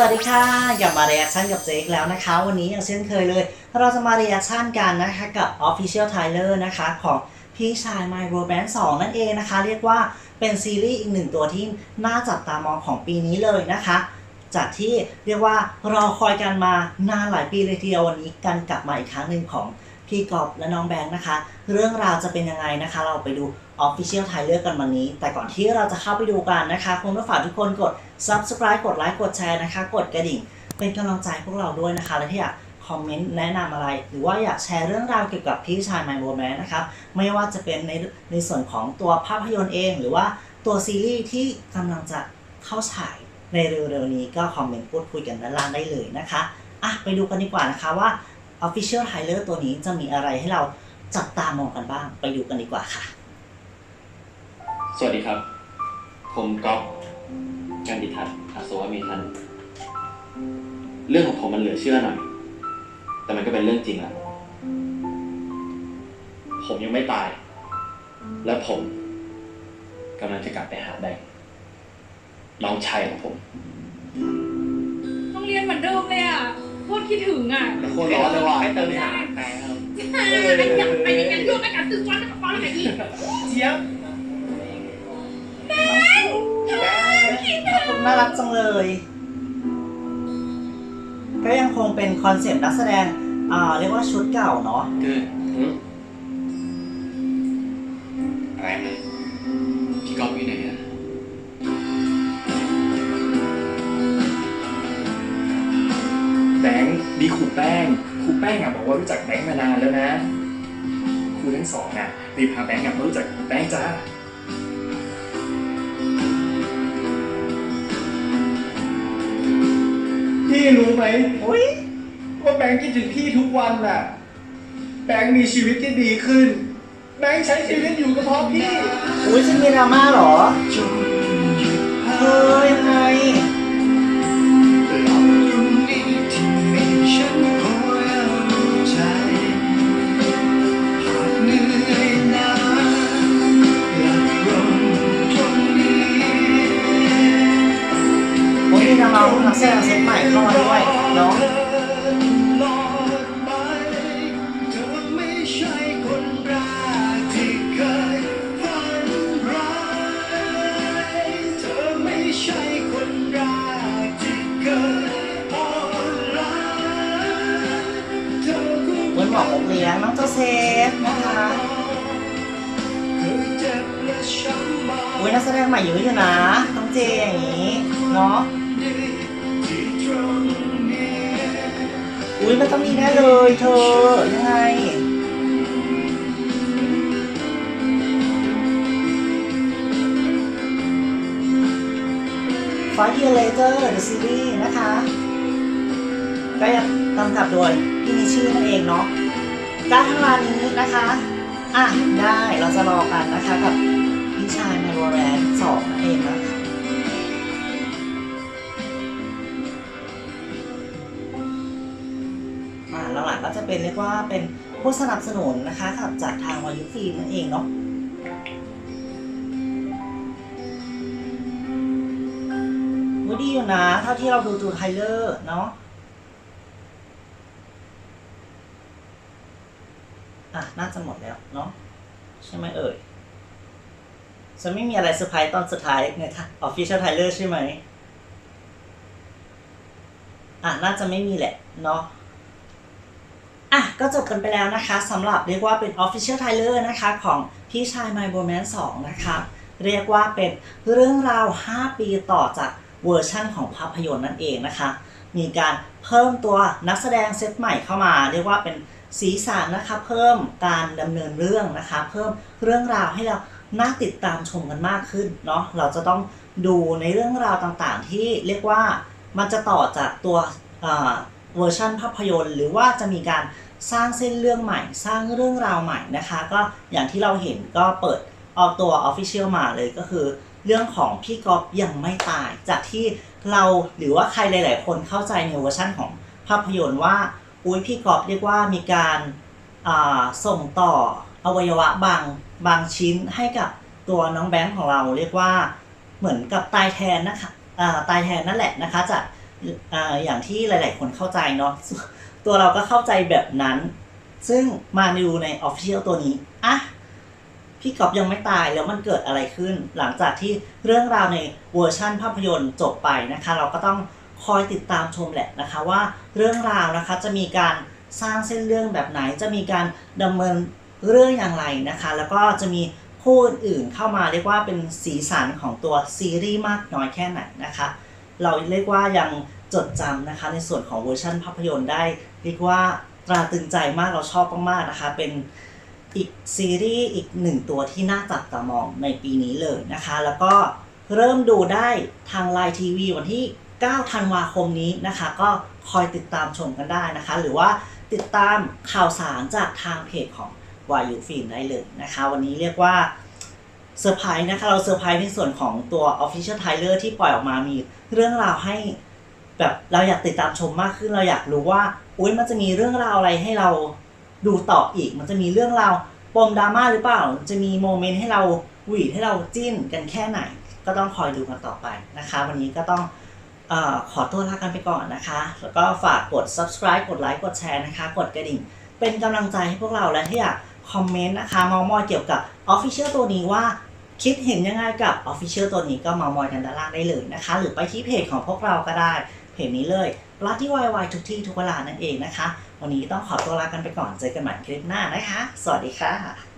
สวัสดีค่ะกลับมาเรียกชั่นกับเจคแล้วนะคะ วันนี้อย่างเช่นเคยเลย เราจะมาเรียกชั่นกันนะคะกับ Official Trailer นะคะของพี่ชาย My Romance 2 นั่นเองนะคะ เรียกว่าเป็นซีรีส์อีกหนึ่งตัวที่น่าจับตามองของปีนี้เลยนะคะ จากที่เรียกว่ารอคอยกันมานานหลายปีเลยทีเดียววันนี้กันกลับมาอีกครั้งหนึ่งของ พี่กอบและน้องแบงค์นะคะ เรื่องราวจะเป็นยังไงนะคะ เราไปดู Official Trailer กันวันนี้ แต่ก่อนที่เราจะเข้าไปดูกันนะคะคงต้องฝากทุกคนกด Subscribe กดไลค์กดแชร์นะคะ กดกระดิ่ง เป็นกำลังใจพวกเราด้วยนะคะ และที่อยากคอมเมนต์แนะนำอะไร หรือว่าอยากแชร์เรื่องราวเกี่ยวกับพี่ชาย My Romance นะครับไม่ว่าจะเป็นในในส่วนของตัวภาพยนตร์เอง หรือว่าตัวซีรีส์ที่กำลังจะเข้าฉายในเร็วๆนี้ก็คอมเมนต์พูดคุยกันด้านล่างได้เลยนะคะอะไปดูกันดีกว่านะคะว่า Official Trailer ตัวนี้จะมีอะไรให้เราจับตามองกันบ้าง ไปดูกันดีกว่าค่ะ สวัสดีครับ ผมก๊อฟกันดิทัศน์อาสวะเมทัน เรื่องของผมมันเหลือเชื่อหน่อย แต่มันก็เป็นเรื่องจริงแหละผมยังไม่ตาย และผมกำลังจะกลับไปหาแบงค์น้องชายของผม ต้องเรียนเหมือนเดิมเลยอะ โคตรคิดถึงอะโคตรร้อนเลยว่ะให้เติมหาแบงค์ครับอ่าไอ้ยังไอ้ยังยุ่งกัการตื่นวันกับปอนอะไรอีกเจี๊ยบน่ารักจังเลย ก็ยังคงเป็นคอนเซปต์นักแสดง อ่า เรียกว่าชุดเก่าเนาะเกิดอะไรนะพี่ก๊อฟอยู่ไหนอะ ว่ารู้จักแบงค์มานานแล้วนะครูทั้งสองอะรีบพาแบงค์อะมารู้จักแบงค์จ้าพี่รู้ไหมโอ้ยว่าแบงค์คิดถึงพี่ทุกวันน่ะ แบงค์มีชีวิตที่ดีขึ้น แบงค์ใช้ชีวิตอยู่ก็เพราะพี่ อุ้ยฉันมีดราม่าเหรอ เฮ้ยยังไง วันบอกอกเลี้ยงน้องเจ้าเซฟนะคะอุ้ยนักแสดงใหม่เยอะอยู่นะน้องเจอย่างนี้เนาะอุ้ยมันต้องมีแน่เลยเธอยังไงฟ i เ e ีย r Later The Series นะคะ ก็ยังกำกับโดยพี่นิชี่นั่นเองเนาะ การทำงร้านนี้นะคะ อะ ได้เราจะรอกันนะคะกับพี่ชายไมโรแรนสองนั่นเองนะคะอ่าหลังๆก็จะเป็นเรียกว่าเป็นผู้สนับสนุนนะคะกับจากทางวายุฟิล์มนั่นเองเนาะดีอยู่นะ เท่าที่เราดูดูไทเลอร์เนาะ อะ น่าจะหมดแล้วเนาะใช่ไหมเอ่ยจะไม่มีอะไรเซอร์ไพรส์ตอนสุดท้ายในออฟฟิเชียลไทเลอร์ใช่ไหมอะน่าจะไม่มีแหละเนาะอะก็จบกันไปแล้วนะคะสำหรับเรียกว่าเป็น Official Trailer นะคะของพี่ชาย My Romance 2 นะคะ เรียกว่าเป็นเรื่องราว 5 ปีต่อจากเวอร์ชั่นของภาพยนตร์นั่นเองนะคะ มีการเพิ่มตัวนักแสดงเซตใหม่เข้ามา เรียกว่าเป็น สีสันนะคะ เพิ่มการดำเนินเรื่องนะคะ เพิ่มเรื่องราวให้เราน่าติดตามชมกันมากขึ้นเนาะเราจะต้องดูในเรื่องราวต่างๆ ที่เรียกว่ามันจะต่อจากตัวเวอร์ชันภาพยนตร์ หรือว่าจะมีการสร้างเส้นเรื่องใหม่ สร้างเรื่องราวใหม่นะคะ ก็อย่างที่เราเห็นก็เปิดออกตัว Official มาเลยก็คือ เรื่องของพี่ก๊อฟยังไม่ตายจากที่เราหรือว่าใครหลาย ๆ คนเข้าใจในเวอร์ชันของภาพยนตร์ว่า อุ้ยพี่กอฟเรียกว่ามีการาส่งต่ออวัยวะบางบางชิ้นให้กับตัวน้องแบงค์ของเราเรียกว่าเหมือนกับตายแทนนะคะอ่าตายแทนนั่นแหละนะคะจากอาอย่างที่หลาย ๆ คนเข้าใจเนาะตัวเราก็เข้าใจแบบนั้น ซึ่งมาดูใน Official ตัวนี้อะพี่กอบยังไม่ตายแล้วมันเกิดอะไรขึ้น หลังจากที่เรื่องราวในเวอร์ชั่นภาพยนตร์จบไปนะคะ เราก็ต้อง คอยติดตามชมแหละนะคะว่าเรื่องราวนะคะจะมีการสร้างเส้นเรื่องแบบไหน จะมีการดำเนินเรื่องอย่างไรนะคะ แล้วก็จะมีคู่อื่นเข้ามาเรียกว่าเป็นสีสันของตัวซีรีส์มากน้อยแค่ไหนนะคะ เราเรียกว่ายังจดจำนะคะ ในส่วนของเวอร์ชันภาพยนตร์ได้ เรียกว่าตราตึงใจมากเราชอบมากๆนะคะ เป็นอีกซีรีส์อีกหนึ่งตัวที่น่าจับตามองในปีนี้เลยนะคะ แล้วก็เริ่มดูได้ทางไลน์ทีวีวันที่ 9 ธันวาคมนี้นะคะ ก็คอยติดตามชมกันได้นะคะ หรือว่าติดตามข่าวสารจากทางเพจของวายุฟิล์มได้เลยนะคะ วันนี้เรียกว่าเซอร์ไพรส์นะคะ เราเซอร์ไพรส์ในส่วนของตัว Official Trailer ที่ปล่อยออกมามีเรื่องราวให้แบบเราอยากติดตามชมมากขึ้นเราอยากรู้ว่าอุ้ยมันจะมีเรื่องราวอะไรให้เราดูต่ออีก มันจะมีเรื่องราวปมดราม่าหรือเปล่า จะมีโมเมนต์ให้เราหวีดให้เราจิ้นกันแค่ไหน ก็ต้องคอยดูกันต่อไปนะคะ วันนี้ก็ต้อง อขอตัวลากันไปก่อนนะคะ แล้วก็ฝากกด subscribe กดไลค์กดแชร์นะคะ กดกระดิ่ง เป็นกำลังใจให้พวกเราและที่อยากคอมเมนต์นะคะมามอยเกี่ยวกับ Official ตัวนี้ว่าคิดเห็นยังไงกับ Official ตัวนี้ก็มามอยกันด้านล่างได้เลยนะคะ หรือไปที่เพจของพวกเราก็ได้เพจนี้เลยปลัที่วายวายทุกที่ทุกเวลานั่นเองนะคะ วันนี้ต้องขอตัวลากันไปก่อนเจอกันใหม่คลิปหน้านะคะ สวัสดีค่ะ